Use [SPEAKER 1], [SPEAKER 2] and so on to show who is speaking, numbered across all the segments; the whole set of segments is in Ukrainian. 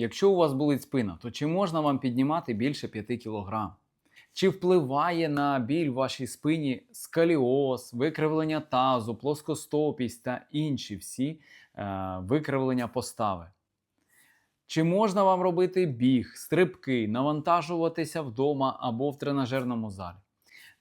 [SPEAKER 1] Якщо у вас болить спина, то чи можна вам піднімати більше 5 кг? Чи впливає на біль в вашій спині скаліоз, викривлення тазу, плоскостопість та інші всі е, викривлення постави? Чи можна вам робити біг, стрибки, навантажуватися вдома або в тренажерному залі?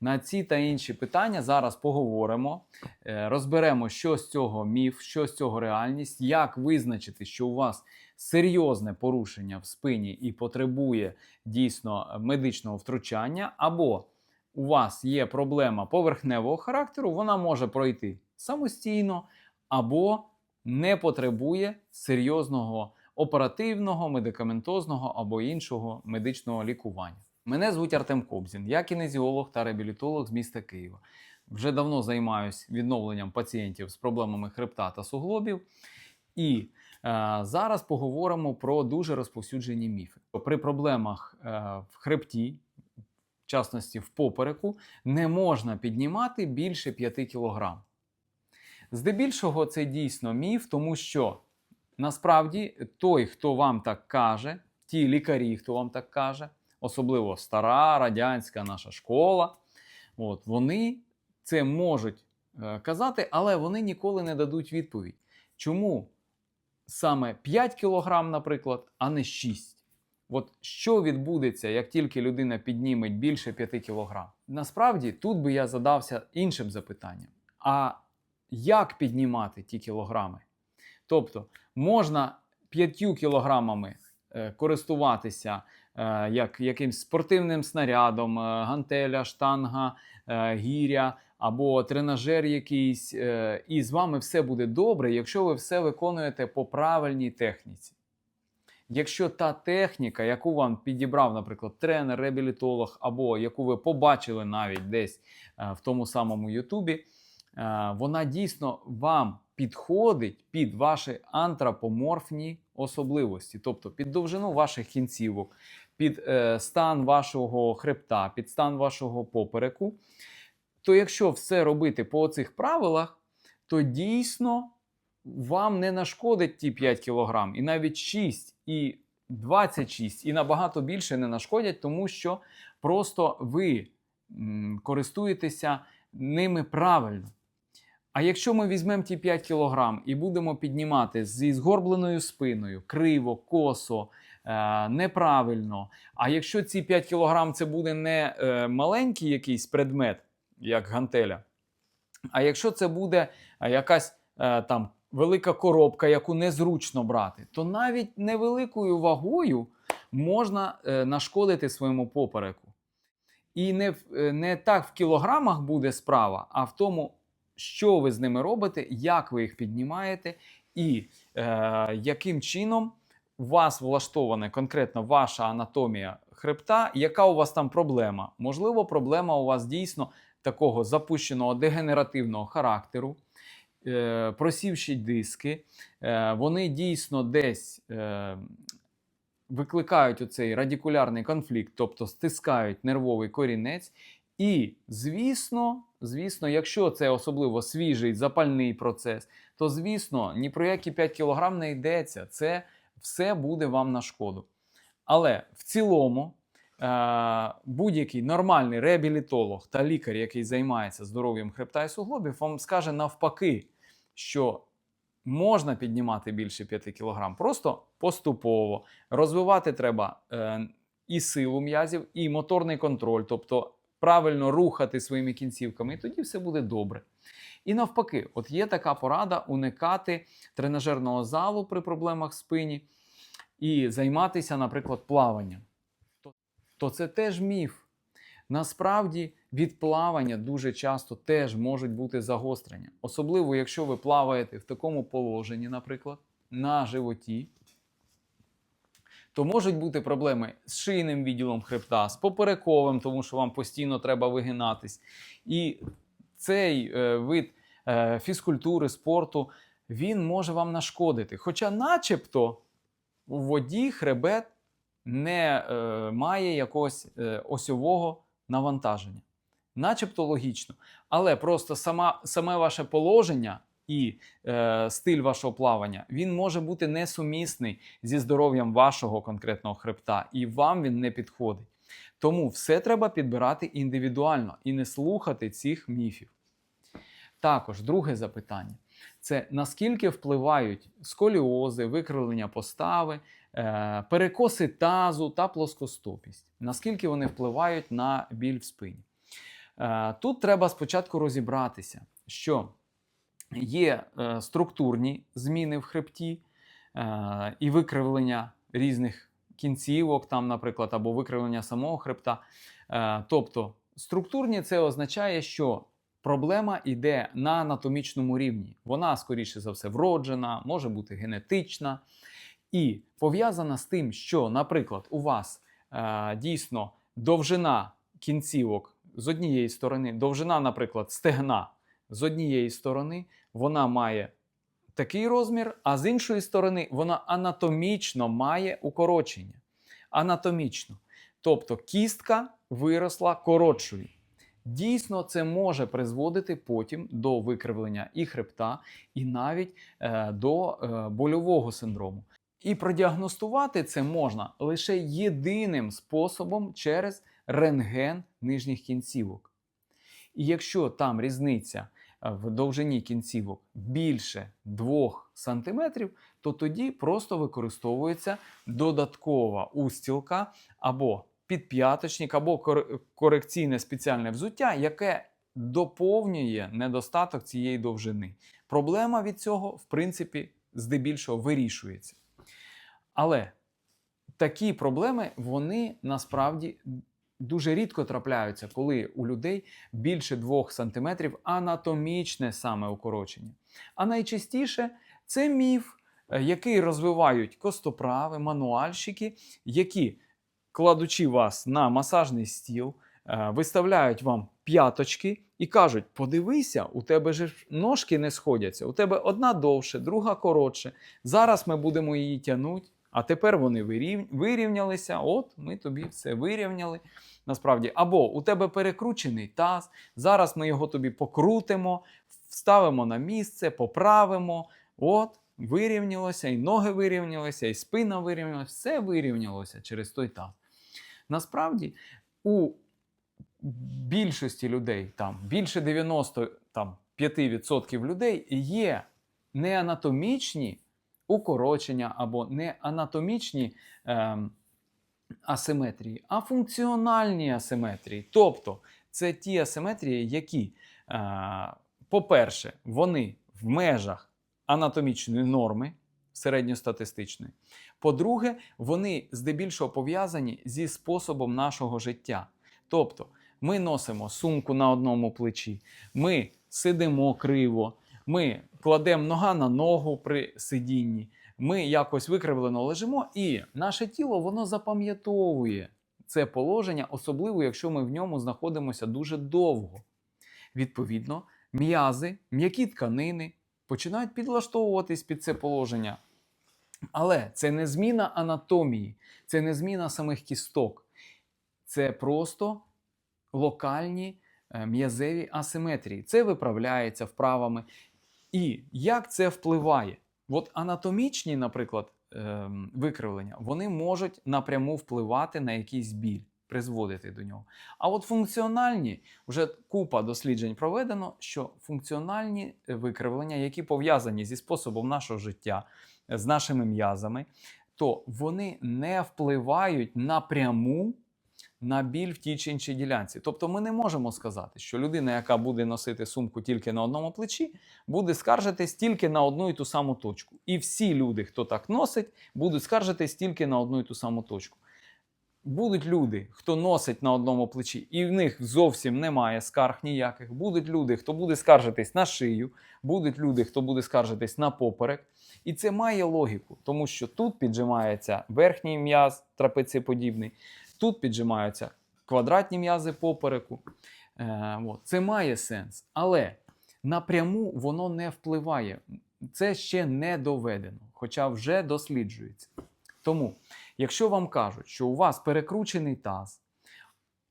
[SPEAKER 1] На ці та інші питання зараз поговоримо, е, розберемо, що з цього міф, що з цього реальність, як визначити, що у вас серйозне порушення в спині і потребує дійсно медичного втручання, або у вас є проблема поверхневого характеру, вона може пройти самостійно, або не потребує серйозного оперативного, медикаментозного або іншого медичного лікування. Мене звуть Артем Кобзін, я кінезіолог та реабілітолог з міста Києва. Вже давно займаюся відновленням пацієнтів з проблемами хребта та суглобів. І е, зараз поговоримо про дуже розповсюджені міфи. При проблемах е, в хребті, в частності в попереку, не можна піднімати більше 5 кг. Здебільшого це дійсно міф, тому що насправді той, хто вам так каже, ті лікарі, хто вам так каже, особливо стара радянська наша школа, от, вони це можуть е, казати, але вони ніколи не дадуть відповідь. Чому саме 5 кг, наприклад, а не 6? От що відбудеться, як тільки людина підніме більше 5 кг? Насправді тут би я задався іншим запитанням: а як піднімати ті кілограми? Тобто можна 5 кілограмами е, користуватися як якимсь спортивним снарядом, е, гантеля, штанга, е, гіря або тренажер якийсь, е, і з вами все буде добре, якщо ви все виконуєте по правильній техніці. Якщо та техніка, яку вам підібрав, наприклад, тренер, реабілітолог, або яку ви побачили навіть десь е, в тому самому Ютубі, е, вона дійсно вам підходить під ваші антропоморфні особливості, тобто під довжину ваших кінцівок, під е, стан вашого хребта, під стан вашого попереку, то якщо все робити по цих правилах, то дійсно вам не нашкодить ті 5 кг, і навіть 6, і 26, і набагато більше не нашкодять, тому що просто ви м, користуєтеся ними правильно. А якщо ми візьмемо ті 5 кг і будемо піднімати зі згорбленою спиною, криво, косо, неправильно. А якщо ці 5 кг це буде не е, маленький якийсь предмет, як гантеля, а якщо це буде е, якась е, там велика коробка, яку незручно брати, то навіть невеликою вагою можна е, нашкодити своєму попереку. І не, е, не так в кілограмах буде справа, а в тому, що ви з ними робите, як ви їх піднімаєте, і е, яким чином вас влаштована конкретно ваша анатомія хребта, яка у вас там проблема. Можливо, проблема у вас дійсно такого запущеного дегенеративного характеру, е, просівші диски, е, вони дійсно десь. Е, Викликають оцей радикулярний конфлікт, тобто стискають нервовий корінець. І, звісно, звісно, якщо це особливо свіжий запальний процес, то звісно, ні про які 5 кг не йдеться. Це все буде вам на шкоду. Але в цілому е- будь-який нормальний реабілітолог та лікар, який займається здоров'ям хребта і суглобів, вам скаже навпаки, що можна піднімати більше 5 кг, просто поступово. Розвивати треба е- і силу м'язів, і моторний контроль, тобто правильно рухати своїми кінцівками, і тоді все буде добре. І навпаки, от є така порада уникати тренажерного залу при проблемах спині і займатися, наприклад, плаванням. То, це теж міф. Насправді від плавання дуже часто теж можуть бути загострення. Особливо, якщо ви плаваєте в такому положенні, наприклад, на животі, то можуть бути проблеми з шийним відділом хребта, з поперековим, тому що вам постійно треба вигинатись. І цей е, вид е, фізкультури, спорту, він може вам нашкодити. Хоча, начебто, у воді хребет не е, має якогось е, осьового навантаження. Начебто логічно. Але просто сама, саме ваше положення і е, стиль вашого плавання він може бути несумісний зі здоров'ям вашого конкретного хребта, і вам він не підходить. Тому все треба підбирати індивідуально і не слухати цих міфів. Також друге запитання це наскільки впливають сколіози, викривлення постави, е, перекоси тазу та плоскостопість, наскільки вони впливають на біль в спині. Е, Тут треба спочатку розібратися, що є е, структурні зміни в хребті е, і викривлення різних кінцівок, там, наприклад, або викривлення самого хребта. Е, Тобто, структурні це означає, що проблема йде на анатомічному рівні. Вона, скоріше за все, вроджена, може бути генетична. І пов'язана з тим, що, наприклад, у вас е, дійсно довжина кінцівок з однієї сторони, довжина, наприклад, стегна з однієї сторони, вона має такий розмір, а з іншої сторони, вона анатомічно має укорочення. Анатомічно. Тобто кістка виросла коротшою. Дійсно, це може призводити потім до викривлення і хребта, і навіть е, до е, больового синдрому. І продіагностувати це можна лише єдиним способом через рентген нижніх кінцівок. І якщо там різниця в довжині кінцівок більше 2 см, то тоді просто використовується додаткова устілка або підп'яточник, або корекційне спеціальне взуття, яке доповнює недостаток цієї довжини. Проблема від цього, в принципі, здебільшого вирішується. Але такі проблеми вони насправді дуже рідко трапляються, коли у людей більше 2 см анатомічне саме укорочення. А найчастіше це міф, е, який розвивають костоправи, мануальщики, які, кладучи вас на масажний стіл, е, виставляють вам п'яточки і кажуть: подивися, у тебе ж ножки не сходяться, у тебе одна довше, друга коротше. Зараз ми будемо її тягнути. А тепер вони вирівнялися. От ми тобі все вирівняли. Насправді, або у тебе перекручений таз. Зараз ми його тобі покрутимо, вставимо на місце, поправимо. От, вирівнялося, і ноги вирівнялися, і спина вирівнялася, все вирівнялося через той таз. Насправді, у більшості людей, там більше 95% людей є неанатомічні укорочення або не анатомічні ем, асиметрії, а функціональні асиметрії. Тобто це ті асиметрії, які, е, по-перше, вони в межах анатомічної норми середньостатистичної. По-друге, вони здебільшого пов'язані зі способом нашого життя. Тобто, ми носимо сумку на одному плечі, ми сидимо криво, ми кладемо нога на ногу при сидінні, ми якось викривлено лежимо, і наше тіло воно запам'ятовує це положення, особливо якщо ми в ньому знаходимося дуже довго. Відповідно, м'язи, м'які тканини починають підлаштовуватись під це положення. Але це не зміна анатомії, це не зміна самих кісток. Це просто локальні е, м'язеві асиметрії. Це виправляється вправами. І як це впливає? От анатомічні, наприклад, ем, викривлення, вони можуть напряму впливати на якийсь біль, призводити до нього. А от функціональні, вже купа досліджень проведено, що функціональні е, викривлення, які пов'язані зі способом нашого життя, з нашими м'язами, то вони не впливають напряму на біль в тій чи іншій ділянці. Тобто ми не можемо сказати, що людина, яка буде носити сумку тільки на одному плечі, буде скаржитись тільки на одну і ту саму точку. І всі люди, хто так носить, будуть скаржитись тільки на одну і ту саму точку. Будуть люди, хто носить на одному плечі, і в них зовсім немає скарг ніяких. Будуть люди, хто буде скаржитись на шию, будуть люди, хто буде скаржитись на поперек. І це має логіку, тому що тут піджимається верхній м'яз, трапецеподібний, тут піджимаються квадратні м'язи попереку. Е, от. Це має сенс. Але напряму воно не впливає. Це ще не доведено, хоча вже досліджується. Тому, якщо вам кажуть, що у вас перекручений таз,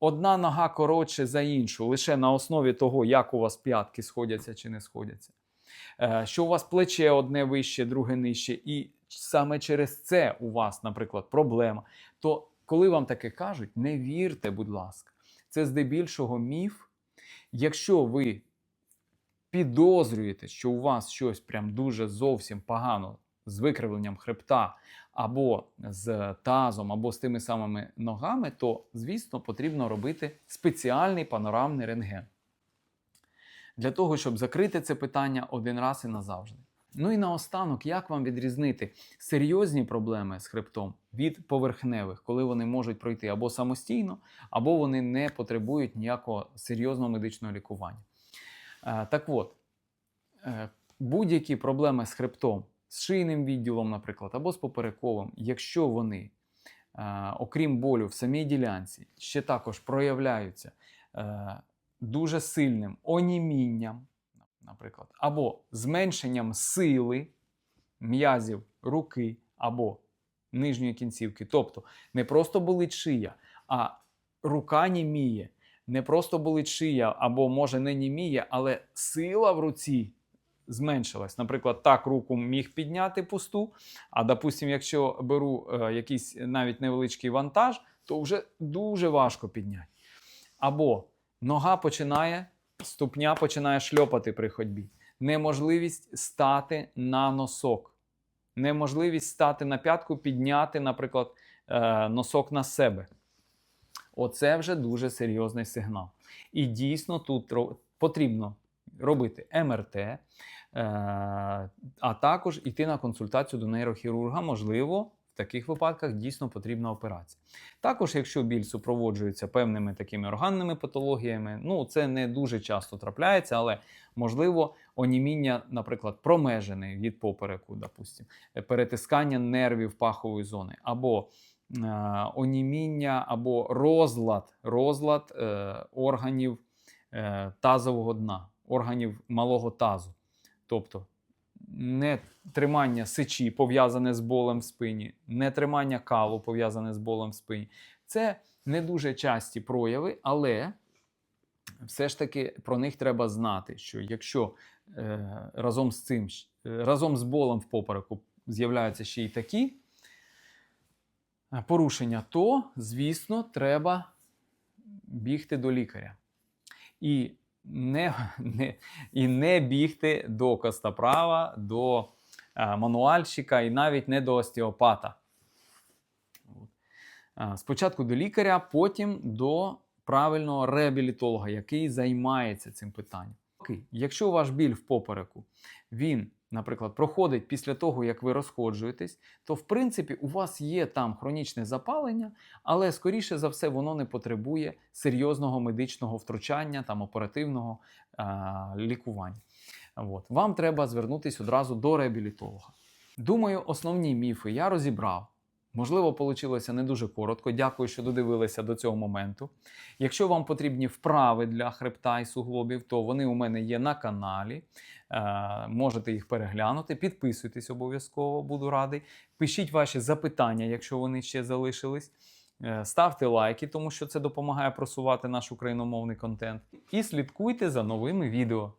[SPEAKER 1] одна нога коротше за іншу, лише на основі того, як у вас п'ятки сходяться чи не сходяться, е, що у вас плече одне вище, друге нижче, і саме через це у вас, наприклад, проблема, то коли вам таке кажуть, не вірте, будь ласка. Це здебільшого міф. Якщо ви підозрюєте, що у вас щось прям дуже зовсім погано з викривленням хребта, або з тазом, або з тими самими ногами, то, звісно, потрібно робити спеціальний панорамний рентген. Для того, щоб закрити це питання один раз і назавжди. Ну і наостанок, як вам відрізнити серйозні проблеми з хребтом від поверхневих, коли вони можуть пройти або самостійно, або вони не потребують ніякого серйозного медичного лікування. Е, Так от, е, будь-які проблеми з хребтом, з шийним відділом, наприклад, або з поперековим, якщо вони, е, окрім болю в самій ділянці, ще також проявляються дуже сильним онімінням, наприклад, або зменшенням сили м'язів руки або нижньої кінцівки. Тобто не просто болить шия, а рука німіє. Не просто болить шия, або може не німіє, але сила в руці зменшилась. Наприклад, так руку міг підняти пусту, а допустим, якщо беру е, якийсь навіть невеличкий вантаж, то вже дуже важко підняти. Або нога починає, ступня починає шльопати при ходьбі. Неможливість стати на носок. Неможливість стати на п'ятку, підняти, наприклад, е, носок на себе. Оце вже дуже серйозний сигнал. І дійсно тут потрібно робити МРТ, е, а також йти на консультацію до нейрохірурга. Можливо, в таких випадках дійсно потрібна операція. Також, якщо біль супроводжується певними такими органними патологіями, ну це не дуже часто трапляється, але можливо оніміння, наприклад, промежини від попереку, допустим, перетискання нервів пахової зони, або е, оніміння, або розлад, розлад е, органів е, тазового дна, органів малого тазу. Тобто не тримання сечі пов'язане з болем в спині, не тримання калу пов'язане з болем в спині. Це не дуже часті прояви, але все ж таки про них треба знати, що якщо е, разом з цим, е, разом з болем в попереку з'являються ще й такі е, порушення, то, звісно, треба бігти до лікаря. І не, не, і не бігти до костоправа, до е, мануальщика і навіть не до остеопата. Е, Спочатку до лікаря, потім до правильного реабілітолога, який займається цим питанням. Окей, Якщо ваш біль в попереку, він, наприклад, проходить після того, як ви розходжуєтесь, то в принципі у вас є там хронічне запалення, але скоріше за все воно не потребує серйозного медичного втручання, там оперативного а, лікування. От. Вам треба звернутися одразу до реабілітолога. Думаю, основні міфи я розібрав. Можливо, вийшло не дуже коротко. Дякую, що додивилися до цього моменту. Якщо вам потрібні вправи для хребта і суглобів, то вони у мене є на каналі. Е, можете їх переглянути. Підписуйтесь обов'язково, буду радий. Пишіть ваші запитання, якщо вони ще залишились. Е, Ставте лайки, тому що це допомагає просувати наш україномовний контент. І слідкуйте за новими відео.